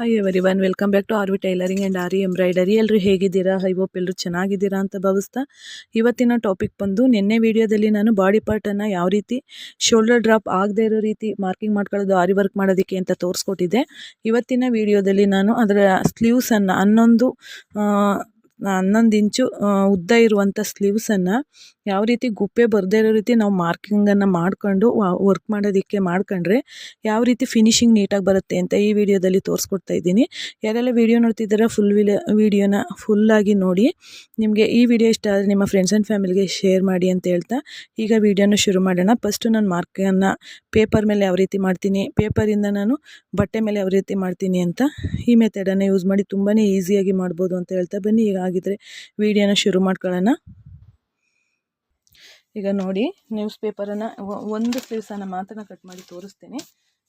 Hi everyone welcome back to R V tailoring and R embroidery ಎಲ್ಲರೂ ಹೇಗಿದ್ದೀರಾ? I hope ಎಲ್ಲರೂ ಚೆನ್ನಾಗಿದ್ದೀರಾ ಅಂತ ಭಾವಿಸ್ತಾ ಇವತ್ತಿನ ಟಾಪಿಕ್ ಬಂದು ನಿನ್ನೆ ವಿಡಿಯೋದಲ್ಲಿ ನಾನು ಬಾಡಿ ಪಾರ್ಟನ್ನು ಯಾವ ರೀತಿ ಶೋಲ್ಡರ್ ಡ್ರಾಪ್ ಆಗದೇ ಇರೋ ರೀತಿ ಮಾರ್ಕಿಂಗ್ ಮಾಡ್ಕೊಳ್ಳೋದು ಆರಿ ವರ್ಕ್ ಮಾಡೋದಕ್ಕೆ ಅಂತ ತೋರಿಸ್ಕೊಟ್ಟಿದ್ದೆ. ಇವತ್ತಿನ ವಿಡಿಯೋದಲ್ಲಿ ನಾನು ಅದರ ಸ್ಲೀವ್ಸನ್ನು ಹನ್ನೊಂದು ಹನ್ನೊಂದು ಇಂಚು ಉದ್ದ ಇರುವಂಥ ಸ್ಲೀವ್ಸನ್ನು ಯಾವ ರೀತಿ ಗುಪ್ಪೆ ಬರದೇ ಇರೋ ರೀತಿ ನಾವು ಮಾರ್ಕಿಂಗನ್ನು ಮಾಡಿಕೊಂಡು ವರ್ಕ್ ಮಾಡೋದಕ್ಕೆ ಮಾಡ್ಕೊಂಡ್ರೆ ಯಾವ ರೀತಿ ಫಿನಿಶಿಂಗ್ ನೀಟಾಗಿ ಬರುತ್ತೆ ಅಂತ ಈ ವಿಡಿಯೋದಲ್ಲಿ ತೋರಿಸ್ಕೊಡ್ತಾ ಇದ್ದೀನಿ. ಯಾರೆಲ್ಲ ವಿಡಿಯೋ ನೋಡ್ತಿದ್ದೀರಾ ಫುಲ್ ವಿಡಿಯೋ ವಿಡಿಯೋನ ಫುಲ್ಲಾಗಿ ನೋಡಿ. ನಿಮಗೆ ಈ ವಿಡಿಯೋ ಇಷ್ಟ ಆದರೆ ನಿಮ್ಮ ಫ್ರೆಂಡ್ಸ್ ಆ್ಯಂಡ್ ಫ್ಯಾಮಿಲಿಗೆ ಶೇರ್ ಮಾಡಿ ಅಂತ ಹೇಳ್ತಾ, ಈಗ ವಿಡಿಯೋನ ಶುರು ಮಾಡೋಣ. ಫಸ್ಟು ನಾನು ಮಾರ್ಕನ್ನು ಪೇಪರ್ ಮೇಲೆ ಯಾವ ರೀತಿ ಮಾಡ್ತೀನಿ ಪೇಪರಿಂದ ನಾನು ಬಟ್ಟೆ ಮೇಲೆ ಯಾವ ರೀತಿ ಮಾಡ್ತೀನಿ ಅಂತ ಈ ಮೆಥಡನ್ನು ಯೂಸ್ ಮಾಡಿ ತುಂಬಾ ಈಸಿಯಾಗಿ ಮಾಡ್ಬೋದು ಅಂತ ಹೇಳ್ತಾ. ಬನ್ನಿ, ಈಗ ಆಗಿದ್ರೆ ವಿಡಿಯೋನ ಶುರು ಮಾಡ್ಕೊಳ್ಳೋಣ. ಈಗ ನೋಡಿ ನ್ಯೂಸ್ ಪೇಪರನ್ನು ಒಂದು ಸ್ಲೀವ್ಸನ್ನು ಮಾತ್ರ ಕಟ್ ಮಾಡಿ ತೋರಿಸ್ತೀನಿ.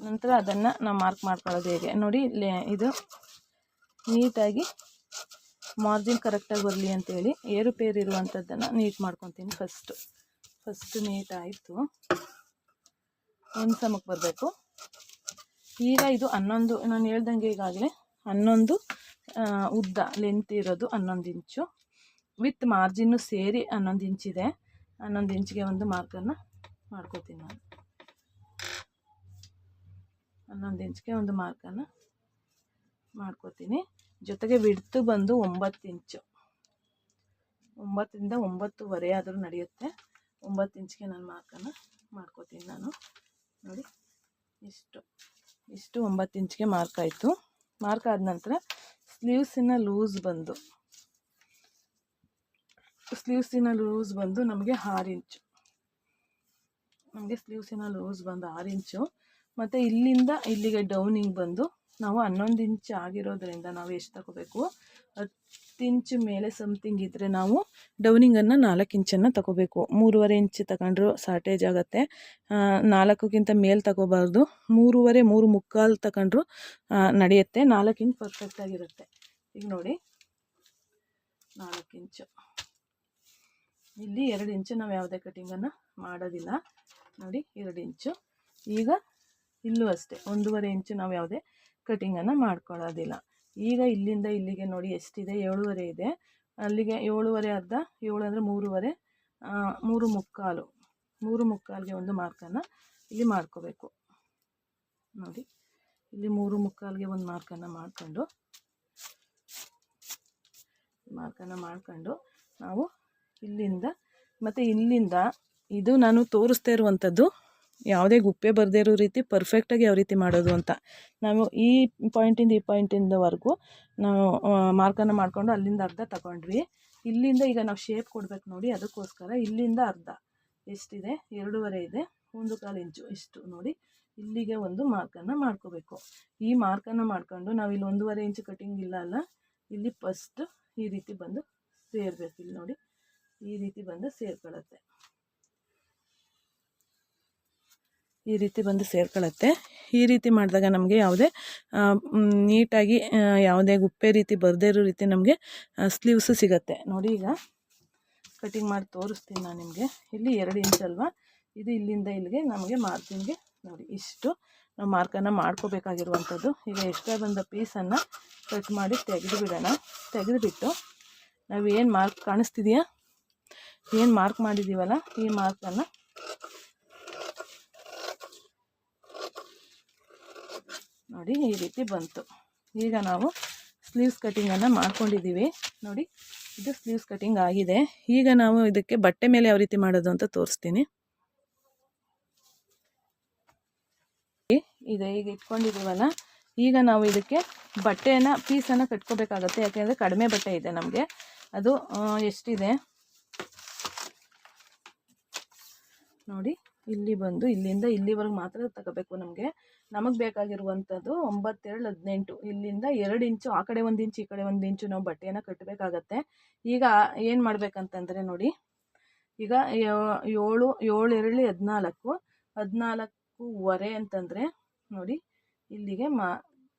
ನಂತರ ಅದನ್ನು ನಾವು ಮಾರ್ಕ್ ಮಾಡ್ಕೊಳ್ಳೋದು ಹೇಗೆ. ನೋಡಿ ಇದು ನೀಟಾಗಿ ಮಾರ್ಜಿನ್ ಕರೆಕ್ಟಾಗಿ ಬರಲಿ ಅಂತೇಳಿ ಏರುಪೇರು ಇರುವಂಥದ್ದನ್ನು ನೀಟ್ ಮಾಡ್ಕೊತೀನಿ ಫಸ್ಟು ಫಸ್ಟ್ ನೀಟ್ ಆಯಿತು. ಒಂದು ಸಮಕ್ಕೆ ಬರಬೇಕು. ಈಗ ಇದು ಹನ್ನೊಂದು, ನಾನು ಹೇಳ್ದಂಗೆ ಈಗಾಗಲೇ ಹನ್ನೊಂದು ಉದ್ದ ಲೆಂತ್ ಇರೋದು ಹನ್ನೊಂದು ಇಂಚು ವಿತ್ ಮಾರ್ಜಿನ್ನು ಸೇರಿ ಹನ್ನೊಂದು ಇಂಚಿದೆ ಹನ್ನೊಂದು ಇಂಚಿಗೆ ಒಂದು ಮಾರ್ಕನ್ನು ಮಾಡ್ಕೋತೀನಿ ನಾನು. ಹನ್ನೊಂದು ಇಂಚಿಗೆ ಒಂದು ಮಾರ್ಕನ್ನು ಮಾಡ್ಕೋತೀನಿ. ಜೊತೆಗೆ ಬಿಡ್ತು ಬಂದು ಒಂಬತ್ತು ಇಂಚು. ಒಂಬತ್ತರಿಂದ ಒಂಬತ್ತುವರೆ ಆದರೂ ನಡೆಯುತ್ತೆ. ಒಂಬತ್ತು ಇಂಚಿಗೆ ನಾನು ಮಾರ್ಕನ್ನು ಮಾಡ್ಕೋತೀನಿ ನಾನು. ನೋಡಿ, ಇಷ್ಟು. ಇಷ್ಟು ಒಂಬತ್ತು ಇಂಚಿಗೆ ಮಾರ್ಕ್ ಆಯಿತು. ಮಾರ್ಕ್ ಆದ ನಂತರ ಸ್ಲೀವ್ಸಿನ ಲೂಸ್ ಬಂದು ಸ್ಲೀವ್ಸಿನ ಲೂಸ್ ಬಂದು ನಮಗೆ ಆರು ಇಂಚು. ನಮಗೆ ಸ್ಲೀವ್ಸಿನ ಲೂಸ್ ಬಂದು ಆರು ಇಂಚು. ಮತ್ತು ಇಲ್ಲಿಂದ ಇಲ್ಲಿಗೆ ಡೌನಿಂಗ್ ಬಂದು ನಾವು ಹನ್ನೊಂದು ಇಂಚ್ ಆಗಿರೋದ್ರಿಂದ ನಾವು ಎಷ್ಟು ತಗೋಬೇಕು? ಹತ್ತು ಇಂಚು ಮೇಲೆ ಸಮಥಿಂಗ್ ಇದ್ದರೆ ನಾವು ಡೌನಿಂಗನ್ನು ನಾಲ್ಕು ಇಂಚನ್ನು ತಗೋಬೇಕು. ಮೂರುವರೆ ಇಂಚ್ ತಗೊಂಡ್ರು ಶಾರ್ಟೇಜ್ ಆಗುತ್ತೆ. ನಾಲ್ಕಕ್ಕಿಂತ ಮೇಲೆ ತಗೋಬಾರ್ದು. ಮೂರುವರೆ, ಮೂರು ಮುಕ್ಕಾಲು ತಗೊಂಡ್ರು ನಡೆಯುತ್ತೆ. ನಾಲ್ಕು ಇಂಚ್ ಪರ್ಫೆಕ್ಟಾಗಿರುತ್ತೆ ಈಗ ನೋಡಿ. ನಾಲ್ಕು ಇಂಚು. ಇಲ್ಲಿ ಎರಡು ಇಂಚು ನಾವು ಯಾವುದೇ ಕಟಿಂಗನ್ನು ಮಾಡೋದಿಲ್ಲ. ನೋಡಿ, ಎರಡು ಇಂಚು. ಈಗ ಇಲ್ಲೂ ಅಷ್ಟೇ, ಒಂದೂವರೆ ಇಂಚು ನಾವು ಯಾವುದೇ ಕಟಿಂಗನ್ನು ಮಾಡ್ಕೊಳ್ಳೋದಿಲ್ಲ. ಈಗ ಇಲ್ಲಿಂದ ಇಲ್ಲಿಗೆ ನೋಡಿ ಎಷ್ಟಿದೆ? ಏಳುವರೆ ಇದೆ. ಅಲ್ಲಿಗೆ ಏಳುವರೆ ಅರ್ಧ, ಏಳು ಅಂದರೆ ಮೂರುವರೆ ಮೂರು ಮುಕ್ಕಾಲು. ಮೂರು ಮುಕ್ಕಾಲಿಗೆ ಒಂದು ಮಾರ್ಕನ್ನು ಇಲ್ಲಿ ಮಾಡ್ಕೋಬೇಕು. ನೋಡಿ, ಇಲ್ಲಿ ಮೂರು ಮುಕ್ಕಾಲಿಗೆ ಒಂದು ಮಾರ್ಕನ್ನು ಮಾಡಿಕೊಂಡು ಮಾರ್ಕನ್ನು ಮಾಡಿಕೊಂಡು ನಾವು ಇಲ್ಲಿಂದ, ಮತ್ತು ಇಲ್ಲಿಂದ ಇದು ನಾನು ತೋರಿಸ್ತಾ ಇರುವಂಥದ್ದು. ಯಾವುದೇ ಗುಪ್ಪೆ ಬರದೇ ಇರೋ ರೀತಿ ಪರ್ಫೆಕ್ಟಾಗಿ ಯಾವ ರೀತಿ ಮಾಡೋದು ಅಂತ. ನಾವು ಈ ಪಾಯಿಂಟಿಂದ ಈ ಪಾಯಿಂಟಿಂದವರೆಗೂ ನಾವು ಮಾರ್ಕನ್ನು ಮಾಡಿಕೊಂಡು ಅಲ್ಲಿಂದ ಅರ್ಧ ತಗೊಂಡ್ವಿ. ಇಲ್ಲಿಂದ ಈಗ ನಾವು ಶೇಪ್ ಕೊಡ್ಬೇಕು ನೋಡಿ, ಅದಕ್ಕೋಸ್ಕರ ಇಲ್ಲಿಂದ ಅರ್ಧ. ಎಷ್ಟಿದೆ? ಎರಡೂವರೆ ಇದೆ. ಒಂದು ಕಾಲು ಇಂಚು. ಇಷ್ಟು ನೋಡಿ, ಇಲ್ಲಿಗೆ ಒಂದು ಮಾರ್ಕನ್ನು ಮಾಡ್ಕೋಬೇಕು. ಈ ಮಾರ್ಕನ್ನು ಮಾಡ್ಕೊಂಡು ನಾವು ಇಲ್ಲಿ ಒಂದೂವರೆ ಇಂಚು ಕಟ್ಟಿಂಗ್ ಇಲ್ಲ ಅಲ್ಲ, ಇಲ್ಲಿ ಫಸ್ಟ್ ಈ ರೀತಿ ಬಂದು ಸೇರ್ಬೇಕು. ಇಲ್ಲಿ ನೋಡಿ ಈ ರೀತಿ ಬಂದು ಸೇರ್ಕೊಳ್ಳುತ್ತೆ. ಈ ರೀತಿ ಬಂದು ಸೇರ್ಕೊಳ್ಳುತ್ತೆ. ಈ ರೀತಿ ಮಾಡಿದಾಗ ನಮಗೆ ಯಾವುದೇ ನೀಟಾಗಿ ಯಾವುದೇ ಗುಪ್ಪೆ ರೀತಿ ಬರದೇ ಇರೋ ರೀತಿ ನಮಗೆ ಸ್ಲೀವ್ಸು ಸಿಗುತ್ತೆ. ನೋಡಿ ಈಗ ಕಟಿಂಗ್ ಮಾಡಿ ತೋರಿಸ್ತೀನಿ ನಾನು ನಿಮಗೆ. ಇಲ್ಲಿ ಎರಡು ಇಂಚ್ ಅಲ್ವಾ? ಇದು ಇಲ್ಲಿಂದ ಇಲ್ಲಿಗೆ ನಮಗೆ ಮಾರ್ಜಿನ್ಗೆ ನೋಡಿ ಇಷ್ಟು ನಾವು ಮಾರ್ಕನ್ನು ಮಾಡ್ಕೋಬೇಕಾಗಿರುವಂಥದ್ದು. ಈಗ ಎಷ್ಟೇ ಬಂದ ಪೀಸನ್ನು ಕಟ್ ಮಾಡಿ ತೆಗೆದು ಬಿಡೋಣ. ತೆಗೆದುಬಿಟ್ಟು ನಾವು ಏನು ಮಾರ್ಕ್ ಕಾಣಿಸ್ತಿದೆಯಾ? ಏನು ಮಾರ್ಕ್ ಮಾಡಿದ್ದೀವಲ್ಲ ಈ ಮಾರ್ಕನ್ನು ನೋಡಿ, ಈ ರೀತಿ ಬಂತು. ಈಗ ನಾವು ಸ್ಲೀವ್ಸ್ ಕಟ್ಟಿಂಗನ್ನು ಮಾಡ್ಕೊಂಡಿದ್ದೀವಿ. ನೋಡಿ, ಇದು ಸ್ಲೀವ್ಸ್ ಕಟ್ಟಿಂಗ್ ಆಗಿದೆ. ಈಗ ನಾವು ಇದಕ್ಕೆ ಬಟ್ಟೆ ಮೇಲೆ ಯಾವ ರೀತಿ ಮಾಡೋದು ಅಂತ ತೋರಿಸ್ತೀನಿ. ಇದೆ ಈಗ ಇಟ್ಕೊಂಡಿದ್ದೀವಲ್ಲ, ಈಗ ನಾವು ಇದಕ್ಕೆ ಬಟ್ಟೆಯನ್ನು ಪೀಸನ್ನು ಕಟ್ಕೋಬೇಕಾಗತ್ತೆ. ಯಾಕೆಂದರೆ ಕಡಿಮೆ ಬಟ್ಟೆ ಇದೆ ನಮಗೆ. ಅದು ಎಷ್ಟಿದೆ? ನೋಡಿ. ಇಲ್ಲಿ ಬಂದು ಇಲ್ಲಿಂದ ಇಲ್ಲಿವರೆಗೆ ಮಾತ್ರ ತಗೋಬೇಕು ನಮಗೆ. ನಮಗೆ ಬೇಕಾಗಿರುವಂಥದ್ದು ಒಂಬತ್ತೆರಡು ಹದಿನೆಂಟು. ಇಲ್ಲಿಂದ ಎರಡು ಇಂಚು, ಆ ಕಡೆ ಒಂದು ಇಂಚು, ಈ ಕಡೆ ಒಂದು ಇಂಚು ನಾವು ಬಟ್ಟೆಯನ್ನು ಕಟ್ಟಬೇಕಾಗತ್ತೆ ಈಗ ಏನು ಮಾಡಬೇಕಂತಂದರೆ ನೋಡಿ. ಈಗ ಏಳು ಏಳು ಎರಳಿ ಹದಿನಾಲ್ಕು. ಹದಿನಾಲ್ಕೂವರೆ ಅಂತಂದರೆ ನೋಡಿ, ಇಲ್ಲಿಗೆ ಮಾ,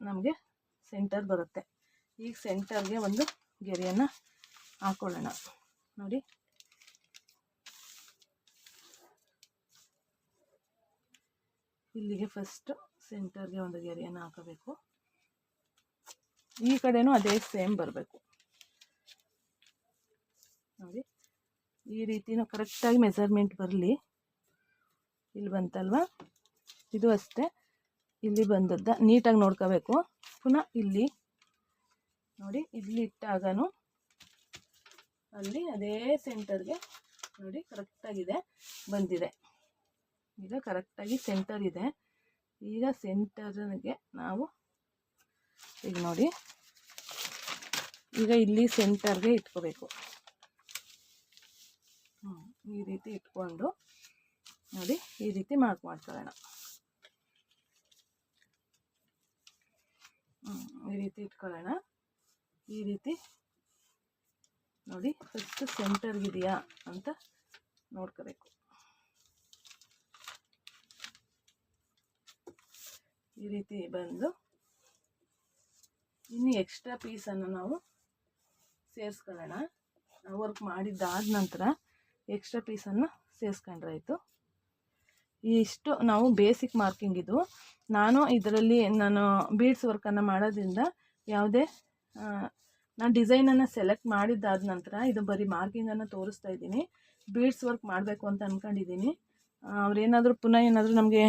ನಮಗೆ ಸೆಂಟರ್ ಬರುತ್ತೆ. ಈಗ ಸೆಂಟರ್ಗೆ ಒಂದು ಗೆರೆಯನ್ನು ಹಾಕೊಳ್ಳೋಣ. ನೋಡಿ. ಇಲ್ಲಿಗೆ ಫಸ್ಟ್ ಸೆಂಟರ್ಗೆ ಒಂದು ಗೆರೆಯನ್ನು ಹಾಕಬೇಕು. ಈ ಕಡೆನೂ ಅದೇ ಸೇಮ್ ಬರಬೇಕು. ನೋಡಿ, ಈ ರೀತಿನೂ ಕರೆಕ್ಟಾಗಿ ಮೆಸರ್ಮೆಂಟ್ ಬರಲಿ. ಇಲ್ಲಿ ಬಂತಲ್ವಾ? ಇದು ಅಷ್ಟೇ. ಇಲ್ಲಿ ಬಂದದ್ದ ನೀಟಾಗಿ ನೋಡ್ಕೋಬೇಕು. ಪುನಃ ಇಲ್ಲಿ, ನೋಡಿ, ಇಲ್ಲಿ ಇಟ್ಟಾಗ ಅಲ್ಲಿ ಅದೇ ಸೆಂಟರ್ಗೆ ನೋಡಿ ಕರೆಕ್ಟಾಗಿದೆ ಬಂದಿದೆ. ಈಗ ಕರೆಕ್ಟಾಗಿ ಸೆಂಟರ್ ಇದೆ. ಈಗ ಸೆಂಟರ್ಗೆ ನಾವು ಈಗ ನೋಡಿ. ಈಗ ಇಲ್ಲಿ ಸೆಂಟರ್ಗೆ ಇಟ್ಕೋಬೇಕು. ಈ ರೀತಿ ಇಟ್ಕೊಂಡು ನೋಡಿ, ಈ ರೀತಿ ಮಾರ್ಕ್ ಮಾಡ್ಕೊಳ್ಳೋಣ. ಈ ರೀತಿ ಇಟ್ಕೊಳ್ಳೋಣ. ಈ ರೀತಿ ನೋಡಿ ಫಸ್ಟ್ ಸೆಂಟರ್ಗಿದೆಯಾ ಅಂತ ನೋಡ್ಕೋಬೇಕು. ಈ ರೀತಿ ಬಂದು ಇನ್ನು ಎಕ್ಸ್ಟ್ರಾ ಪೀಸನ್ನು ನಾವು ಸೇರಿಸ್ಕೊಳ್ಳೋಣ. ವರ್ಕ್ ಮಾಡಿದ್ದಾದ ನಂತರ ಎಕ್ಸ್ಟ್ರಾ ಪೀಸನ್ನು ಸೇರಿಸ್ಕೊಂಡ್ರಾಯ್ತು. ಇಷ್ಟು ನಾವು ಬೇಸಿಕ್ ಮಾರ್ಕಿಂಗ್ ಇದು. ನಾನು ಇದರಲ್ಲಿ ನಾನು ಬೀಡ್ಸ್ ವರ್ಕನ್ನು ಮಾಡೋದ್ರಿಂದ ಯಾವುದೇ ನಾನು ಡಿಸೈನನ್ನು ಸೆಲೆಕ್ಟ್ ಮಾಡಿದ್ದಾದ ನಂತರ ಇದು ಬರೀ ಮಾರ್ಕಿಂಗನ್ನು ತೋರಿಸ್ತಾ ಇದ್ದೀನಿ. ಬೀಡ್ಸ್ ವರ್ಕ್ ಮಾಡಬೇಕು ಅಂತ ಅಂದ್ಕೊಂಡಿದ್ದೀನಿ ಅವ್ರೇನಾದರೂ ಪುನಃ ಏನಾದರೂ ನಮಗೆ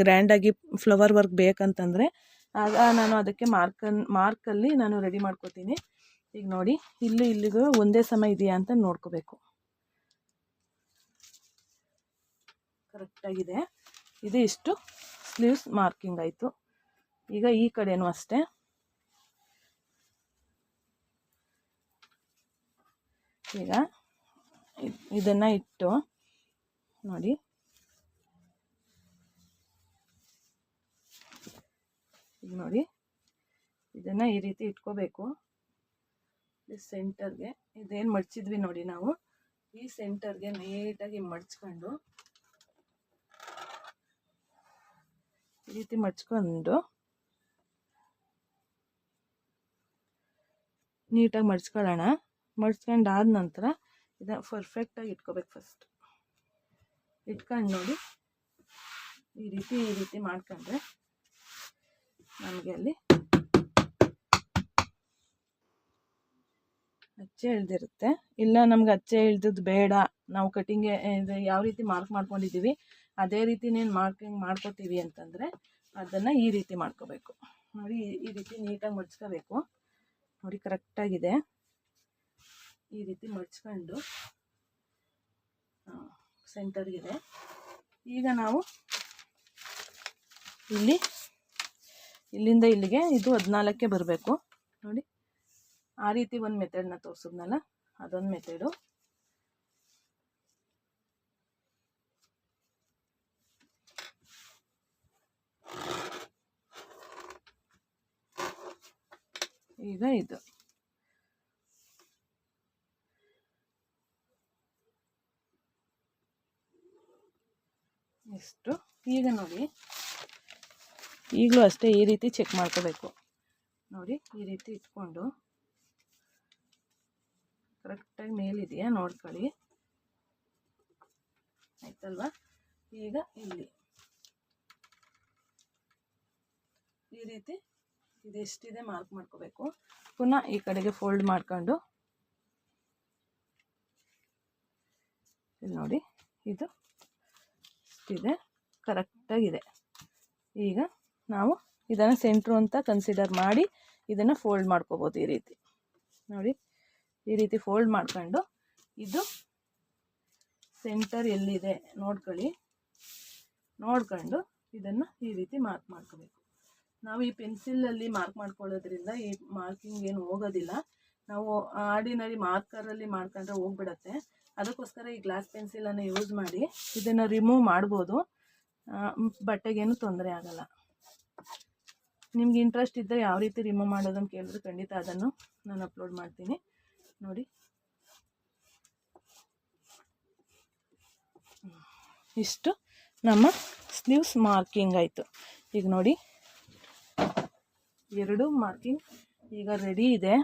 ಗ್ರ್ಯಾಂಡಾಗಿ ಫ್ಲವರ್ ವರ್ಕ್ ಬೇಕಂತಂದರೆ, ಆಗ ನಾನು ಅದಕ್ಕೆ ಮಾರ್ಕನ್ ಮಾರ್ಕಲ್ಲಿ ನಾನು ರೆಡಿ ಮಾಡ್ಕೋತೀನಿ. ಈಗ ನೋಡಿ, ಇಲ್ಲೂ ಇಲ್ಲಿಗೂ ಒಂದೇ ಸಮ ಇದೆಯಾ ಅಂತ ನೋಡ್ಕೋಬೇಕು. ಕರೆಕ್ಟಾಗಿದೆ ಇದು ಇಷ್ಟು ಸ್ಲೀವ್ಸ್ ಮಾರ್ಕಿಂಗ್ ಆಯಿತು. ಈಗ ಈ ಕಡೆನೂ ಅಷ್ಟೇ. ಈಗ ಇದನ್ನು ಇಟ್ಟು ನೋಡಿ. ಈಗ ನೋಡಿ. ಇದನ್ನು ಈ ರೀತಿ ಇಟ್ಕೋಬೇಕು. ಸೆಂಟರ್ಗೆ ಇದೇನು ಮಡ್ಚಿದ್ವಿ ನೋಡಿ ನಾವು. ಈ ಸೆಂಟರ್ಗೆ ನೀಟಾಗಿ ಮಡ್ಚ್ಕೊಂಡು. ಈ ರೀತಿ ಮಡ್ಚ್ಕೊಂಡು. ನೀಟಾಗಿ ಮಡ್ಚ್ಕೊಳ್ಳೋಣ. ಮಡ್ಚ್ಕೊಂಡಾದ ನಂತರ ಇದನ್ನು ಪರ್ಫೆಕ್ಟಾಗಿ ಇಟ್ಕೋಬೇಕು ಫಸ್ಟ್ ಇಟ್ಕೊಂಡು ನೋಡಿ. ಈ ರೀತಿ ಈ ರೀತಿ ಮಾಡ್ಕೊಂಡ್ರೆ ನಮಗೆ ಅಲ್ಲಿ ಅಚ್ಚೆ ಇಳ್ದಿರುತ್ತೆ. ಇಲ್ಲ ನಮ್ಗೆ ಅಚ್ಚೆ ಇಳ್ದದ್ದು ಬೇಡ. ನಾವು ಕಟಿಂಗ್ಗೆ ಇದು ಯಾವ ರೀತಿ ಮಾರ್ಕ್ ಮಾಡ್ಕೊಂಡಿದ್ದೀವಿ, ಅದೇ ರೀತಿ ನೀನು ಮಾರ್ಕಿಂಗ್ ಮಾಡ್ಕೋತೀವಿ ಅಂತಂದರೆ ಅದನ್ನು ಈ ರೀತಿ ಮಾಡ್ಕೋಬೇಕು. ನೋಡಿ, ಈ ರೀತಿ ನೀಟಾಗಿ ಮಡ್ಚ್ಕೋಬೇಕು ನೋಡಿ ಕರೆಕ್ಟಾಗಿದೆ ಈ ರೀತಿ ಮಡ್ಚ್ಕೊಂಡು ಸೆಂಟರ್ಗಿದೆ ಈಗ ನಾವು ಇಲ್ಲಿ, ಇಲ್ಲಿಂದ ಇಲ್ಲಿಗೆ ಇದು ಹದಿನಾಲ್ಕಕ್ಕೆ ಬರಬೇಕು. ನೋಡಿ, ಆ ರೀತಿ ಒಂದು ಮೆಥಡ್ನ ತೋರಿಸಿದ್ನಲ್ಲ, ಅದೊಂದು ಮೆಥಡು ಈಗ ಇದು. ಎಷ್ಟು? ಈಗ ನೋಡಿ. ಈಗಲೂ ಅಷ್ಟೇ ಈ ರೀತಿ ಚೆಕ್ ಮಾಡ್ಕೋಬೇಕು. ನೋಡಿ, ಈ ರೀತಿ ಇಟ್ಕೊಂಡು. ಕರೆಕ್ಟಾಗಿ ಮೇಲಿದೆಯಾ? ನೋಡ್ಕೊಳ್ಳಿ. ಆಯ್ತಲ್ವಾ? ಈಗ ಇಲ್ಲಿ. ಈ ರೀತಿ ಇದೆಷ್ಟಿದೆ ಮಾರ್ಕ್ ಮಾಡ್ಕೋಬೇಕು. ಪುನಃ ಈ ಕಡೆಗೆ ಫೋಲ್ಡ್ ಮಾಡ್ಕೊಂಡು. ಇಲ್ಲಿ ನೋಡಿ, ಇದು ಇಷ್ಟಿದೆ ಕರೆಕ್ಟಾಗಿದೆ. ಈಗ ನಾವು ಇದನ್ನು ಸೆಂಟ್ರು ಅಂತ ಕನ್ಸಿಡರ್ ಮಾಡಿ ಇದನ್ನು ಫೋಲ್ಡ್ ಮಾಡ್ಕೋಬೋದು ಈ ರೀತಿ. ನೋಡಿ, ಈ ರೀತಿ ಫೋಲ್ಡ್ ಮಾಡ್ಕೊಂಡು ಇದು ಸೆಂಟರ್ ಎಲ್ಲಿದೆ ನೋಡ್ಕೊಳ್ಳಿ. ನೋಡ್ಕೊಂಡು ಇದನ್ನು ಈ ರೀತಿ ಮಾರ್ಕ್ ಮಾಡ್ಕೋಬೇಕು. ನಾವು ಈ ಪೆನ್ಸಿಲಲ್ಲಿ ಮಾರ್ಕ್ ಮಾಡ್ಕೊಳ್ಳೋದ್ರಿಂದ ಈ ಮಾರ್ಕಿಂಗ್ ಏನು ಹೋಗೋದಿಲ್ಲ. ನಾವು ಆರ್ಡಿನರಿ ಮಾರ್ಕರಲ್ಲಿ ಮಾಡ್ಕೊಂಡ್ರೆ ಹೋಗ್ಬಿಡತ್ತೆ. ಅದಕ್ಕೋಸ್ಕರ ಈ ಗ್ಲಾಸ್ ಪೆನ್ಸಿಲನ್ನು ಯೂಸ್ ಮಾಡಿ ಇದನ್ನು ರಿಮೂವ್ ಮಾಡ್ಬೋದು. ಬಟ್ಟೆಗೇನು ತೊಂದರೆ ಆಗಲ್ಲ. ನಿಮ್ಗೆ ಇಂಟ್ರೆಸ್ಟ್ ಇದ್ದರೆ ಯಾವ ರೀತಿ ರಿಮೂವ್ ಮಾಡೋದನ್ನು ಕೇಳಿದ್ರೆ ಖಂಡಿತ ಅದನ್ನು ನಾನು ಅಪ್ಲೋಡ್ ಮಾಡ್ತೀನಿ. ನೋಡಿ. ಇಷ್ಟು ನಮ್ಮ ಸ್ಲೀವ್ಸ್ ಮಾರ್ಕಿಂಗ್ ಆಯಿತು. ಈಗ ನೋಡಿ. ಎರಡು ಮಾರ್ಕಿಂಗ್ ಈಗ ರೆಡಿ ಇದೆ.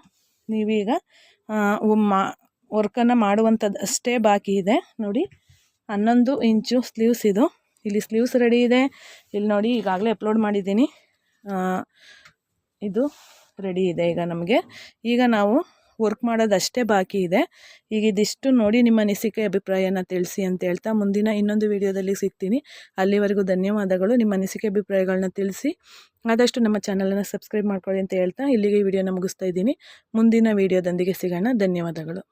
ನೀವೀಗ ಮಾ ವರ್ಕನ್ನು ಮಾಡುವಂಥದ್ದು ಅಷ್ಟೇ ಬಾಕಿ ಇದೆ. ನೋಡಿ, ಹನ್ನೊಂದು ಇಂಚು ಸ್ಲೀವ್ಸ್ ಇದು. ಇಲ್ಲಿ ಸ್ಲೀವ್ಸ್ ರೆಡಿ ಇದೆ. ಇಲ್ಲಿ ನೋಡಿ, ಈಗಾಗಲೇ ಅಪ್ಲೋಡ್ ಮಾಡಿದ್ದೀನಿ. ಇದು ರೆಡಿ ಇದೆ ಈಗ ನಮಗೆ. ಈಗ ನಾವು ವರ್ಕ್ ಮಾಡೋದಷ್ಟೇ ಬಾಕಿ ಇದೆ. ಈಗ ಇದಿಷ್ಟು ನೋಡಿ ನಿಮ್ಮ ಅನಿಸಿಕೆ ಅಭಿಪ್ರಾಯನ ತಿಳಿಸಿ ಅಂತ ಹೇಳ್ತಾ ಮುಂದಿನ ಇನ್ನೊಂದು ವಿಡಿಯೋದಲ್ಲಿ ಸಿಗ್ತೀನಿ. ಅಲ್ಲಿವರೆಗೂ ಧನ್ಯವಾದಗಳು. ನಿಮ್ಮ ಅನಿಸಿಕೆ ಅಭಿಪ್ರಾಯಗಳನ್ನ ತಿಳಿಸಿ. ಆದಷ್ಟು ನಮ್ಮ ಚಾನಲನ್ನು ಸಬ್ಸ್ಕ್ರೈಬ್ ಮಾಡ್ಕೊಳ್ಳಿ ಅಂತ ಹೇಳ್ತಾ ಇಲ್ಲಿಗೆ ಈ ವಿಡಿಯೋನ ಮುಗಿಸ್ತಾ ಇದ್ದೀನಿ. ಮುಂದಿನ ವಿಡಿಯೋದೊಂದಿಗೆ ಸಿಗೋಣ. ಧನ್ಯವಾದಗಳು.